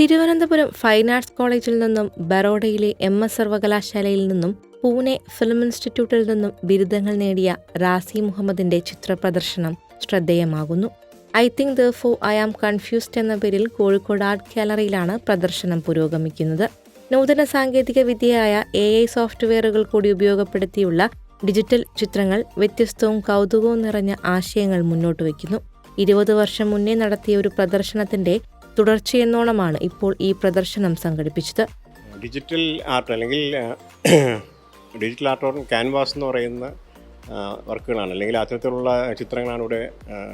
Thiruvananthapuram fine arts കോളേജിൽ നിന്നും ബറോഡയിലെ M S സർവകലാശാലയിൽ നിന്നും പൂനെ ഫിലിം ഇൻസ്റ്റിറ്റ്യൂട്ടിൽ നിന്നും ബിരുദങ്ങൾ നേടിയ റാസി മുഹമ്മദിന്റെ ചിത്രപ്രദർശനം ശ്രദ്ധേയമാകുന്നു. I think therefore I am confused എന്ന പേരിൽ കോഴിക്കോട് ആർട്ട് ഗാലറിയിലാണ് പ്രദർശനം പുരോഗമിക്കുന്നത്. നൂതന സാങ്കേതിക വിദ്യയായ എ ഐ സോഫ്റ്റ്വെയറുകൾ കൂടി ഉപയോഗപ്പെടുത്തിയുള്ള ഡിജിറ്റൽ ചിത്രങ്ങൾ വ്യത്യസ്തവും കൗതുകവും നിറഞ്ഞ ആശയങ്ങൾ മുന്നോട്ട് വയ്ക്കുന്നു. ഇരുപത് വർഷം മുന്നേ നടത്തിയ ഒരു പ്രദർശനത്തിന്റെ തുടർച്ചയെന്നോണമാണ് ഇപ്പോൾ ഈ പ്രദർശനം സംഘടിപ്പിച്ചത്. ഡിജിറ്റൽ ആർട്ട് അല്ലെങ്കിൽ ഡിജിറ്റൽ ആർട്ട് ഓൺ ക്യാൻവാസ് എന്ന് പറയുന്ന വർക്കുകളാണ്. അല്ലെങ്കിൽ അത്തരത്തിലുള്ള ചിത്രങ്ങളാണ് ഇവിടെ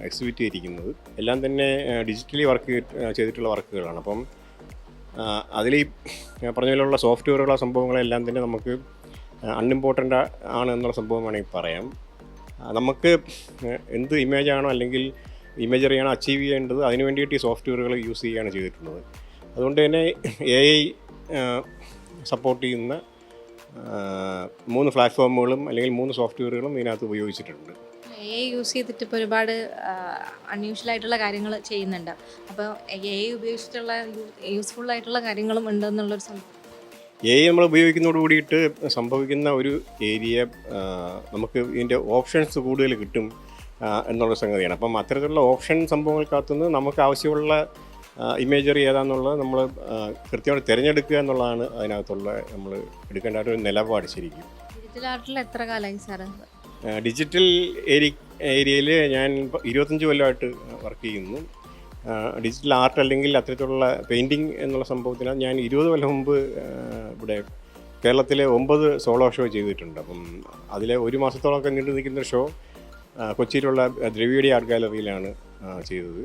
എക്സിബിറ്റ് ചെയ്തിരിക്കുന്നത്. എല്ലാം തന്നെ ഡിജിറ്റലി വർക്ക് ചെയ്തിട്ടുള്ള വർക്കുകളാണ്. അപ്പം അതിൽ ഈ പറഞ്ഞ പോലെയുള്ള സോഫ്റ്റ്വെയറുകളോ സംഭവങ്ങളെല്ലാം തന്നെ നമുക്ക് അൺഇമ്പോർട്ടന്റ് ആണ് എന്നുള്ള സംഭവം വേണമെങ്കിൽ പറയാം. നമുക്ക് എന്ത് ഇമേജാണോ അല്ലെങ്കിൽ ഇമേജറിയാണോ അച്ചീവ് ചെയ്യേണ്ടത് അതിന് വേണ്ടിയിട്ട് ഈ സോഫ്റ്റ്വെയറുകൾ യൂസ് ചെയ്യുകയാണ് ചെയ്തിട്ടുള്ളത്. അതുകൊണ്ട് തന്നെ എ ഐ സപ്പോർട്ട് ചെയ്യുന്ന മൂന്ന് പ്ലാറ്റ്ഫോമുകളും അല്ലെങ്കിൽ മൂന്ന് സോഫ്റ്റ്വെയറുകളും ഇതിനകത്ത് ഉപയോഗിച്ചിട്ടുണ്ട്. എ ഐ യൂസ് ചെയ്തിട്ട് ഇപ്പോൾ ഒരുപാട് അൺയൂഷ്വൽ ആയിട്ടുള്ള കാര്യങ്ങൾ ചെയ്യുന്നുണ്ട്. അപ്പോൾ എ ഐ ഉപയോഗിച്ചിട്ടുള്ള യൂസ്ഫുൾ ആയിട്ടുള്ള കാര്യങ്ങളും ഉണ്ടെന്നുള്ളൊരു സംഭവം എ ഐ നമ്മൾ ഉപയോഗിക്കുന്നതോട് കൂടിയിട്ട് സംഭവിക്കുന്ന ഒരു ഏരിയ നമുക്ക് ഇതിന്റെ ഓപ്ഷൻസ് കൂടുതൽ കിട്ടും. എന്നുള്ള സംഗതിയാണ്. അപ്പം അത്തരത്തിലുള്ള ഓപ്ഷൻ സംഭവങ്ങൾക്കകത്തുനിന്ന് നമുക്ക് ആവശ്യമുള്ള ഇമേജറി ഏതാണെന്നുള്ളത് നമ്മൾ കൃത്യമായിട്ട് തിരഞ്ഞെടുക്കുക എന്നുള്ളതാണ് അതിനകത്തുള്ള നമ്മൾ എടുക്കേണ്ട ഒരു നിലപാട് ശരിക്കും. ഡിജിറ്റൽ ആർട്ടിൽ എത്ര കാലമായി സാറ് ഡിജിറ്റൽ ഏരി ഏരിയയിൽ ഞാൻ ഇരുപത്തഞ്ച് കൊല്ലമായിട്ട് വർക്ക് ചെയ്യുന്നു. ഡിജിറ്റൽ ആർട്ട് അല്ലെങ്കിൽ അത്തരത്തിലുള്ള പെയിന്റിങ് എന്നുള്ള സംഭവത്തിന് ഞാൻ ഇരുപത് കൊല്ലം മുമ്പ് ഇവിടെ കേരളത്തിലെ ഒമ്പത് സോളോ ഷോ ചെയ്തിട്ടുണ്ട്. അപ്പം അതിലെ ഒരു മാസത്തോളമൊക്കെ നീണ്ടു നിൽക്കുന്ന ഷോ കൊച്ചിയിലുള്ള ദ്രവിയുടെ ആർട്ട് ഗാലറിയിലാണ് ചെയ്തത്.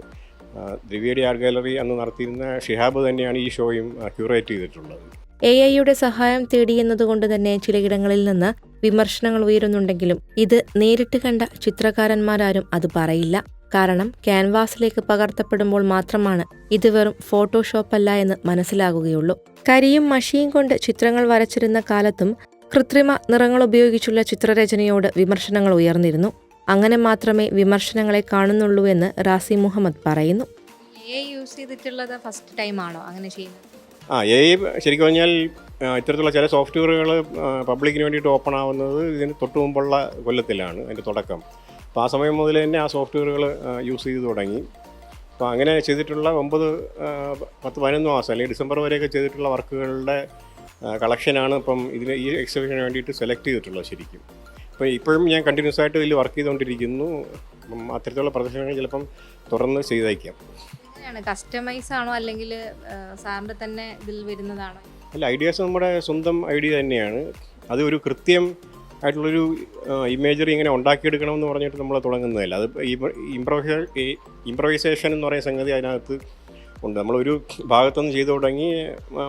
ദ്രവിയുടെ ആർട്ട് ഗാലറി അന്ന് നടത്തിയിരുന്ന ഷിഹാബ് തന്നെയാണ് ഈ ഷോയും ക്യൂറേറ്റ് ചെയ്തിട്ടുള്ളത്. എ ഐയുടെ സഹായം തേടിയെന്നതുകൊണ്ട് തന്നെ ചിലയിടങ്ങളിൽ നിന്ന് വിമർശനങ്ങൾ ഉയരുന്നുണ്ടെങ്കിലും ഇത് നേരിട്ട് കണ്ട ചിത്രകാരന്മാരാരും അത് പറയില്ല. കാരണം ക്യാൻവാസിലേക്ക് പകർത്തപ്പെടുമ്പോൾ മാത്രമാണ് ഇത് വെറും ഫോട്ടോഷോപ്പല്ല എന്ന് മനസ്സിലാകുകയുള്ളൂ. കരിയും മഷിയും കൊണ്ട് ചിത്രങ്ങൾ വരച്ചിരുന്ന കാലത്തും കൃത്രിമ നിറങ്ങൾ ഉപയോഗിച്ചുള്ള ചിത്രരചനയോട് വിമർശനങ്ങൾ ഉയർന്നിരുന്നു. അങ്ങനെ മാത്രമേ വിമർശനങ്ങളെ കാണുന്നുള്ളൂ എന്ന് റാസി മുഹമ്മദ് പറയുന്നു. എ യൂസ് ചെയ്തിട്ടുള്ളത് ഫസ്റ്റ് ടൈമാണോ അങ്ങനെ ചെയ്യുന്നത്. ആ എ ഐ ശരിക്കും പറഞ്ഞാൽ ഇത്തരത്തിലുള്ള ചില സോഫ്റ്റ്വെയറുകൾ പബ്ലിക്കിന് വേണ്ടിയിട്ട് ഓപ്പൺ ആവുന്നത് ഇതിന് തൊട്ടു മുമ്പുള്ള കൊല്ലത്തിലാണ് അതിന്റെ തുടക്കം. അപ്പോൾ ആ സമയം മുതൽ തന്നെ ആ സോഫ്റ്റ്വെയറുകൾ യൂസ് ചെയ്ത് തുടങ്ങി. അപ്പോൾ അങ്ങനെ ചെയ്തിട്ടുള്ള ഒമ്പത് പത്ത് പതിനൊന്ന് മാസം അല്ലെങ്കിൽ ഡിസംബർ വരെയൊക്കെ ചെയ്തിട്ടുള്ള വർക്കുകളുടെ കളക്ഷനാണ് ഇപ്പം ഇതിന് ഈ എക്സിബിഷന് വേണ്ടിയിട്ട് സെലക്ട് ചെയ്തിട്ടുള്ളത് ശരിക്കും. അപ്പോൾ ഇപ്പോഴും ഞാൻ കണ്ടിന്യൂസ് ആയിട്ട് ഇതിൽ വർക്ക് ചെയ്തുകൊണ്ടിരിക്കുന്നു അത്തരത്തിലുള്ള പ്രദർശനങ്ങൾ ചിലപ്പം തുറന്ന് ചെയ്തേക്കാം. കസ്റ്റമൈസ് ആണോ അല്ലെങ്കിൽ സാറിന്റെ തന്നെ ഇതിൽ വരുന്നതാണോ? അല്ല ഐഡിയാസ് നമ്മുടെ സ്വന്തം ഐഡിയ തന്നെയാണ്. അത് ഒരു കൃത്യം ആയിട്ടുള്ളൊരു ഇമേജറി ഇങ്ങനെ ഉണ്ടാക്കിയെടുക്കണമെന്ന് പറഞ്ഞിട്ട് നമ്മൾ തുടങ്ങുന്നതല്ല. അത് ഇംപ്രവൈസ ഇംപ്രവൈസേഷൻ എന്ന് പറയുന്ന സംഗതി അതിനകത്ത് ഉണ്ട്. നമ്മളൊരു ഭാഗത്തുനിന്ന് ചെയ്തു തുടങ്ങി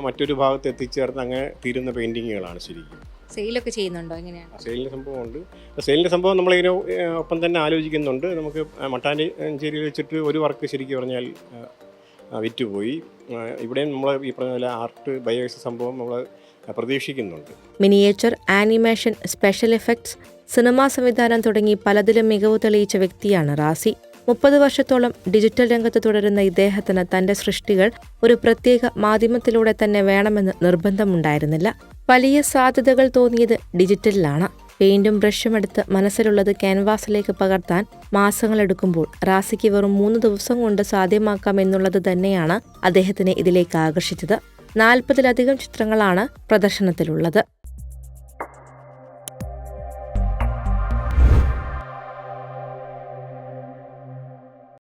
മറ്റൊരു ഭാഗത്ത് എത്തിച്ചേർന്ന് അങ്ങനെ തീരുന്ന പെയിന്റിങ്ങുകളാണ് ശരിക്കും. സെയിലൊക്കെ ചെയ്യുന്നുണ്ടോ? എങ്ങനെയാണ്? സെയിലിന്റെ സംഭവമുണ്ട്. സെയിലിന്റെ സംഭവം നമ്മളിങ്ങനെ ഒപ്പം തന്നെ ആലോചിക്കുന്നുണ്ട്. നമുക്ക് മട്ടാഞ്ചേരിയിൽ വെച്ചിട്ട് ഒരു വർക്ക് ശരിക്കും പറഞ്ഞാൽ വിറ്റുപോയി. ഇവിടെയും നമ്മൾ ഈ പറഞ്ഞ പോലെ ആർട്ട് ബയോസ് സംഭവം നമ്മൾ പ്രതീക്ഷിക്കുന്നുണ്ട്. Miniature animation special effects cinema സംവിധാനം തുടങ്ങി പലതിലും മികവ് തെളിയിച്ച വ്യക്തിയാണ് റാസി. മുപ്പത് വർഷത്തോളം ഡിജിറ്റൽ രംഗത്ത് തുടരുന്ന ഇദ്ദേഹത്തിന് തന്റെ സൃഷ്ടികൾ ഒരു പ്രത്യേക മാധ്യമത്തിലൂടെ തന്നെ വേണമെന്ന് നിർബന്ധമുണ്ടായിരുന്നില്ല. വലിയ സാധ്യതകൾ തോന്നിയത് ഡിജിറ്റലിലാണ്. പെയിന്റും ബ്രഷും എടുത്ത് മനസ്സിലുള്ളത് ക്യാൻവാസിലേക്ക് പകർത്താൻ മാസങ്ങളെടുക്കുമ്പോൾ റാസിക്ക് വെറും മൂന്ന് ദിവസം കൊണ്ട് സാധ്യമാക്കാം എന്നുള്ളത് തന്നെയാണ് അദ്ദേഹത്തിനെ ഇതിലേക്ക് ആകർഷിച്ചത്. നാൽപ്പതിലധികം ചിത്രങ്ങളാണ് പ്രദർശനത്തിലുള്ളത്.